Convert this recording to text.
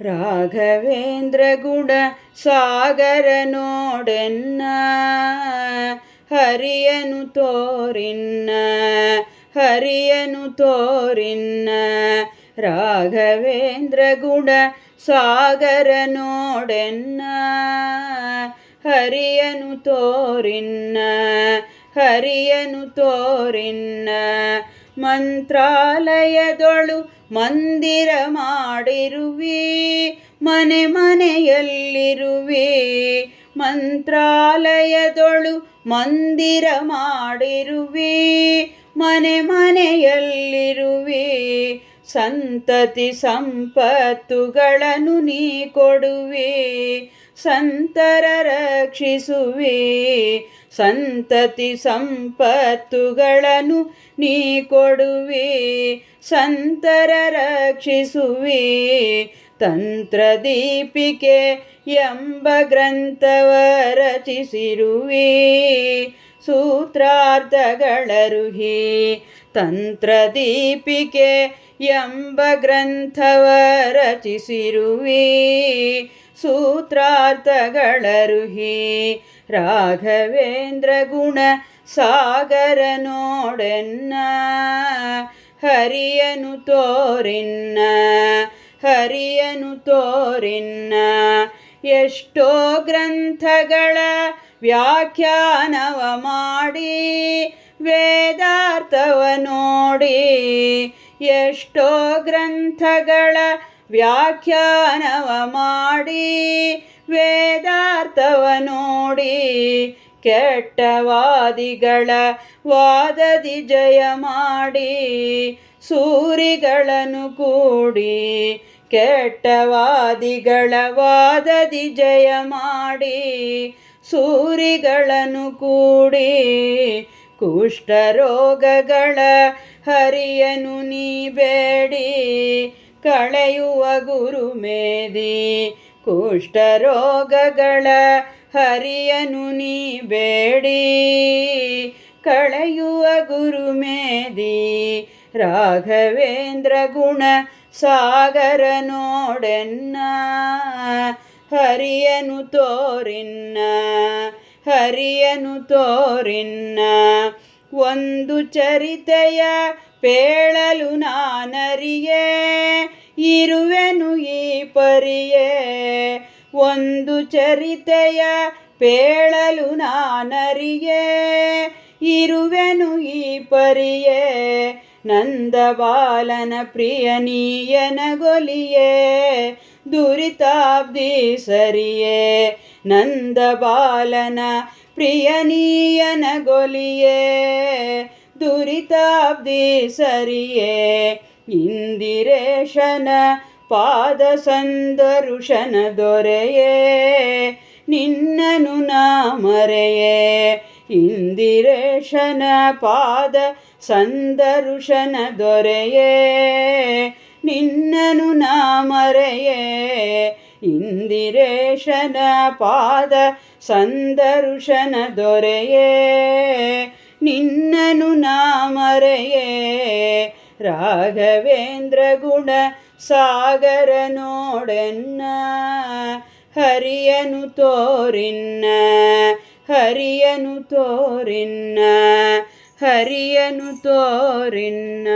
ರಾಘವೇಂದ್ರ ಗುಣ ಸಾಗರ ನೋಡೆನ್ನ, ಹರಿಯನು ತೋರಿನ್ನ ಹರಿಯನು ತೋರಿನ್ನ. ರಾಘವೇಂದ್ರ ಗುಣ ಸಾಗರ ನೋಡೆನ್ನ, ಹರಿಯನು ತೋರಿನ್ನ ಹರಿಯನು ತೋರಿನ್ನ. ಮಂತ್ರಾಲಯದೊಳು ಮಂದಿರ ಮಾಡಿರುವೆ ಮನೆ ಮನೆಯಲ್ಲಿರುವೆ. ಮಂತ್ರಾಲಯದೊಳು ಮಂದಿರ ಮಾಡಿರುವೆ ಮನೆ ಮನೆಯಲ್ಲಿರುವೆ. ಸಂತತಿ ಸಂಪತ್ತುಗಳನ್ನು ನೀ ಕೊಡುವೆ, ಸಂತರ ರಕ್ಷಿಸುವೆ. ಸಂತತಿ ಸಂಪತ್ತುಗಳನ್ನು ನೀ ಕೊಡುವೆ, ಸಂತರ ರಕ್ಷಿಸುವೆ. ತಂತ್ರದೀಪಿಕೆ ಎಂಬ ಗ್ರಂಥವ ರಚಿಸಿರುವೆ. ಸೂತ್ರಾರ್ಥಗಳರುಹಿ ತಂತ್ರದೀಪಿಕೆ ಎಂಬ ಗ್ರಂಥವ ರಚಿಸಿರುವಿ. ಸೂತ್ರಾರ್ಥಗಳರುಹಿ ರಾಘವೇಂದ್ರ ಗುಣ ಸಾಗರ ನೋಡೆನ್ನ. ಹರಿಯನು ತೋರಿನ್ನ ಹರಿಯನು ತೋರಿನ್ನ. ಎಷ್ಟೋ ಗ್ರಂಥಗಳ ವ್ಯಾಖ್ಯಾನವ ಮಾಡಿ ವೇದಾರ್ಥವ ನೋಡಿ ಎಷ್ಟೋ ಗ್ರಂಥಗಳ ವ್ಯಾಖ್ಯಾನವ ಮಾಡಿ ವೇದಾರ್ಥವ ನೋಡಿ ಕೆಟ್ಟವಾದಿಗಳ ವಾದದಿ ಜಯ ಮಾಡಿ ಸೂರಿಗಳನ್ನು ಕೂಡಿ ಕೆಟ್ಟವಾದಿಗಳ ವಾದದಿ ಜಯ ಮಾಡಿ ಸೂರಿಗಳನ್ನು ಕೂಡಿ ಕುಷ್ಠರೋಗಗಳ ಹರಿಯನು ನೀ ಬೇಡಿ ಕಳೆಯುವ ಗುರುಮೇದಿ ಕುಷ್ಠರೋಗಗಳ ಹರಿಯನು ನೀ ಬೇಡಿ ಕಳೆಯುವ ಗುರುಮೇದಿ ರಾಘವೇಂದ್ರ ಗುಣ ಸಾಗರ ನೋಡೆನ್ನ, ಹರಿಯನು ತೋರಿನ್ನ. ಹರಿಯನು ತೋರಿನ್ನ. ಒಂದು ಚರಿತೆಯ ಪೇಳಲು ನಾನರಿಯೇ, ಇರುವೆನು ಈ ಪರಿಯೇ. ಒಂದು ಚರಿತೆಯ ಪೇಳಲು ನಾನರಿಯೇ, ಇರುವೆನು ಈ ಪರಿಯೇ. ನಂದ ಬಾಲನ ಪ್ರಿಯನೀಯನ ಗೊಲಿಯೇ, ದುರಿತಾಬ್ದಿ ಸರಿಯೇ. ನಂದ ಬಾಲನ ಪ್ರಿಯನೀಯನ ಗೊಲಿಯೇ ದುರಿತಾಬ್ದಿ ಸರಿಯೇ, ಇಂದಿರೇಶನ ಪಾದ ಸಂದರುಷನ ದೊರೆಯೇ, ನಿನ್ನನು ನಾ ಮರೆಯೇ, ಇಂದಿರೇಶನ ಪಾದ ಸಂದರುಷನ ದೊರೆಯೇ, ನಿನ್ನನು ನಾ ಮರೆಯೇ ಇಂದಿರೇಶನ ಪಾದ ಸಂದರುಶನ ದೊರೆಯೇ. ನಿನ್ನನು ನಾ ಮರೆಯೇ. ರಾಘವೇಂದ್ರ ಗುಣ ಸಾಗರ ನೋಡೆನ್ನ. ಹರಿಯನು ತೋರಿನ್ನ. ಹರಿಯನು ತೋರಿನ್ನ. ಹರಿಯನು ತೋರಿನ್ನ.